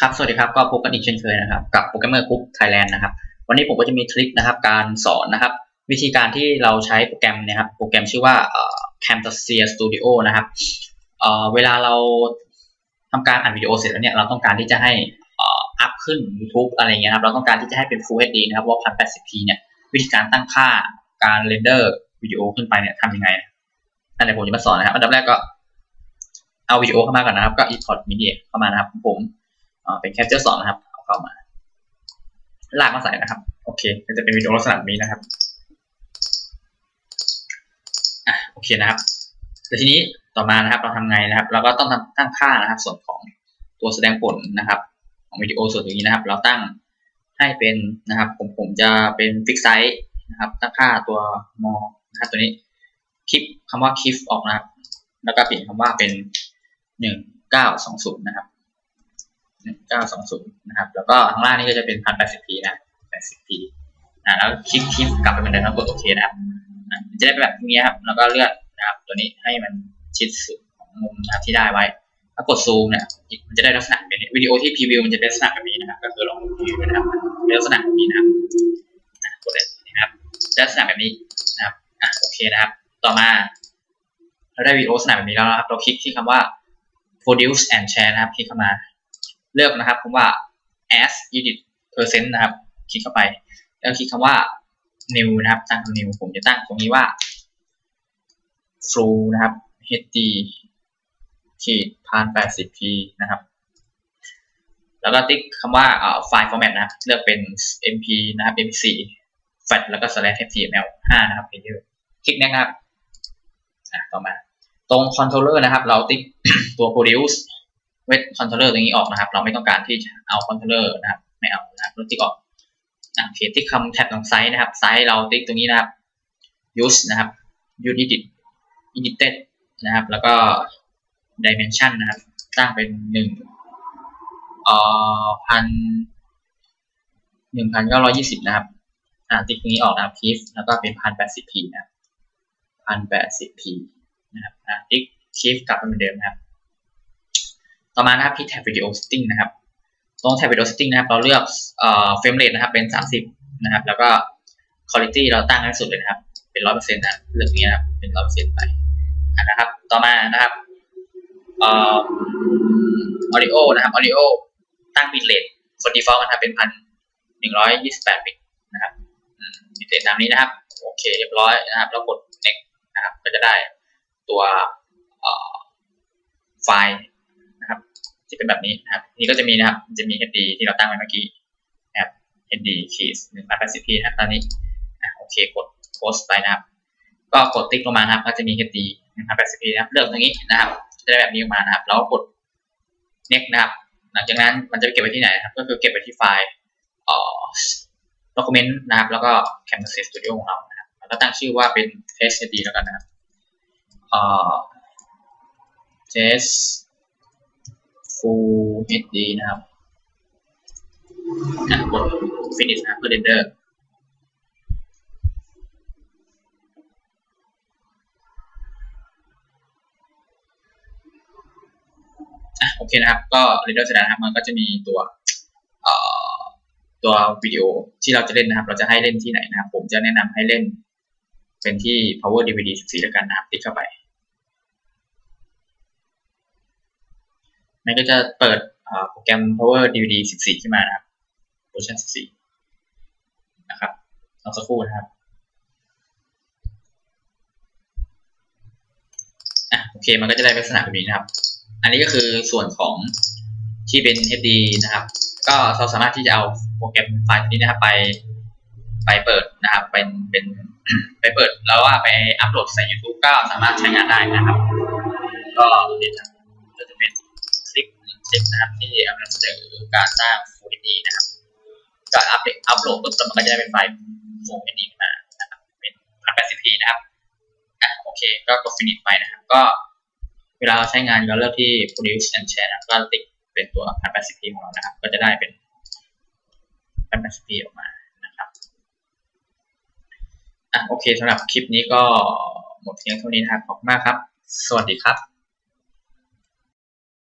ครับ สวัสดีครับ ก็พบกันอีกเช่นเคยนะครับ กับโปรแกรมเมอร์คุกไทยแลนด์นะครับ วันนี้ผมก็จะมีทริคนะครับ การสอนนะครับ วิธีการที่เราใช้โปรแกรมนะครับ โปรแกรมชื่อว่า Camtasia Studio นะครับเวลาเราทำการอัดวิดีโอเสร็จแล้วเนี่ย เราต้องการที่จะให้อัพขึ้น YouTube อะไรเงี้ยครับ เราต้องการที่จะให้เป็น Full HD นะครับว่า 1080p เนี่ย วิธีการตั้งค่า การเรนเดอร์วิดีโอขึ้นไปเนี่ยทำยังไงอันนี้ผมจะมาสอนนะครับ อันดับแรกก็เอาวิดีโอเข้ามาก่อนนะครับ ก็ import media เข้ามานะครับผม เป็น capture 2นะครับ เอาเข้ามา ลากมาใส่นะครับ โอเคก็จะเป็นวิดีโอลักษณะนี้นะครับอะโอเคนะครับแต่ทีนี้ต่อมานะครับ เราทำไงนะครับ เราก็ต้องตั้งค่านะครับ ส่วนของตัวแสดงผลนะครับ ของวิดีโอส่วนตรงนี้นะครับ เราตั้งให้เป็นนะครับ ผมผมจะเป็นฟิกไซส์นะครับ ตั้งค่าตัวมอนะครับ ตัวนี้คลิปคำว่าคลิปออกนะครับ แล้วก็เปลี่ยนคำว่าเป็นหนึ่งเก้าสองศูนย์นะครับ หนึ่งเก้าสองศูนย์นะครับ แล้วก็ข้างล่างนี้ก็จะเป็นพันแปดสิบพีนะแปดสิบพีนะแล้วคลิกคลิกกลับไปเหมือนเดิมแล้วกดโอเคนะครับจะได้เป็นแบบนี้ครับ แล้วก็เลือกนะครับตัวนี้ให้มันชิดสุดของมุมนะครับที่ได้ไว้ ถ้ากดซูมเนี่ยมันจะได้ลักษณะแบบนี้วิดีโอที่พรีวิวมันจะเป็นลักษณะแบบนี้นะครับ ก็คือลองพรีวิวนะครับเป็นลักษณะแบบนี้นะครับกดเลยนะครับลักษณะแบบนี้นะครับอะโอเคนะครับ ต่อมาเราได้วิดีโอลักษณะแบบนี้แล้วนะครับ เราคลิกที่คำว่า produce and share นะครับ คลิกเข้ามา เลือกนะครับคำว่า as edit percent นะครับ คลิกเข้าไป แล้วคลิกคำว่า new นะครับ ตั้งคำ new ผมจะตั้งตรงนี้ว่า full นะครับ hd ขีดพันแปดสิบ p นะครับ แล้วก็ติ๊กคำว่าไฟล์ format นะครับ เลือกเป็น mp นะครับ mp4 fat แล้วก็ slash html 5นะครับคลิกนะครับต่อมา ตรง controller นะครับ เราติ๊กตัว produce with controller ตรงนี้ออกนะครับ เราไม่ต้องการที่จะเอา controller นะครับ ไม่เอานะครับติ๊กออกโอเคที่คำแท็บตรงไซส์นะครับ ไซส์เราติ๊กตรงนี้นะครับ use นะครับ use edit edited นะครับ แล้วก็ dimension นะครับ ตั้งเป็นหนึ่งเอ่อพันหนึ่งพันเก้าร้อยยี่สิบนะครับอ่าติ๊กตรงนี้ออกนะครับ keep แล้วก็เป็นพันแปดสิบ p นะครับพันแปดสิบ p นะครับติ๊กชิฟกลับไปเหมือนเดิมนะครับ ต่อมานะครับที่แท็บวิดีโอ setting นะครับ ตรงแท็บวิดีโอ setting นะครับ เราเลือกเอ่อ frame rate นะครับเป็นสามสิบนะครับ แล้วก็ quality เราตั้งให้สุดเลยนะครับ เป็นร้อยเปอร์เซ็นต์นะเลือกนี้นะครับเป็นร้อยเปอร์เซ็นต์ไปนะครับ ต่อมานะครับเอ่อ audio นะครับ audio ตั้ง bit rate ส่วน default นะครับเป็นพันหนึ่งร้อยยี่สิบแปดบิตนะครับ bit rate ตามนี้นะครับ โอเคเรียบร้อยนะครับ แล้วกด next นะครับ ก็จะได้ตัวไฟล์ ที่เป็นแบบนี้นะครับ นี่ก็จะมีนะครับ จะมี HD ที่เราตั้งไว้เมื่อกี้นะครับ HD ขีดหนึ่งพันแปดสิบพีนะครับตอนนี้โอเคกดโพสไปนะครับ ก็กดติ๊กลงมานะครับ ก็จะมี HD หนึ่งพันแปดสิบพีนะครับ เลือกตรงนี้นะครับ จะได้แบบนี้ออกมานะครับ แล้วกด next นะครับ หลังจากนั้นมันจะไปเก็บไว้ที่ไหนครับ ก็คือเก็บไว้ที่ไฟล์เอ่อ document นะครับ แล้วก็ Camtasia Studio ของเรานะครับแล้วก็ตั้งชื่อว่าเป็น TestHD แล้วกันนะครับเอ่อ test full HD นะครับกด finish นะเพื่อ render อะโอเคนะครับ ก็ render เสร็จแล้วนะครับมันก็จะมีตัวตัววิดีโอที่เราจะเล่นนะครับ เราจะให้เล่นที่ไหนนะครับ ผมจะแนะนำให้เล่นเป็นที่ power DVD 14แล้วกันนะครับติ๊กเข้าไป มันก็จะเปิดโปรแกรม Power DVD 14 ขึ้นมานะครับเวอร์ชัน14 นะครับรอสักครู่นะครับอะโอเค มันก็จะได้ลักษณะแบบนี้นะครับ อันนี้ก็คือส่วนของที่เป็น HD นะครับ ก็เราสามารถที่จะเอาโปรแกรมไฟล์นี้นะครับไปไปเปิดนะครับ เป็นเป็นไปเปิดแล้วว่าไปอัปโหลดใส่ YouTube ก็สามารถใช้งานได้นะครับ ก็นี่ครับก็จะ ลิปนะครับที่กำลังเสนอการสร้าง Full HD นะครับการอัปเดตอัปโหลดปุ๊บมันก็จะได้เป็นไฟล์ Full HD มานะครับเป็น 1080p นะครับอะโอเคก็กด finish ไปนะครับ ก็เวลาเราใช้งานเราเลือกที่ produce and share นะก็ติดเป็นตัว 1080p ของเรานะครับ ก็จะได้เป็น 1080p ออกมานะครับอะโอเคสำหรับคลิปนี้ก็หมดเพียงเท่านี้นะครับขอบคุณมากครับ สวัสดีครับ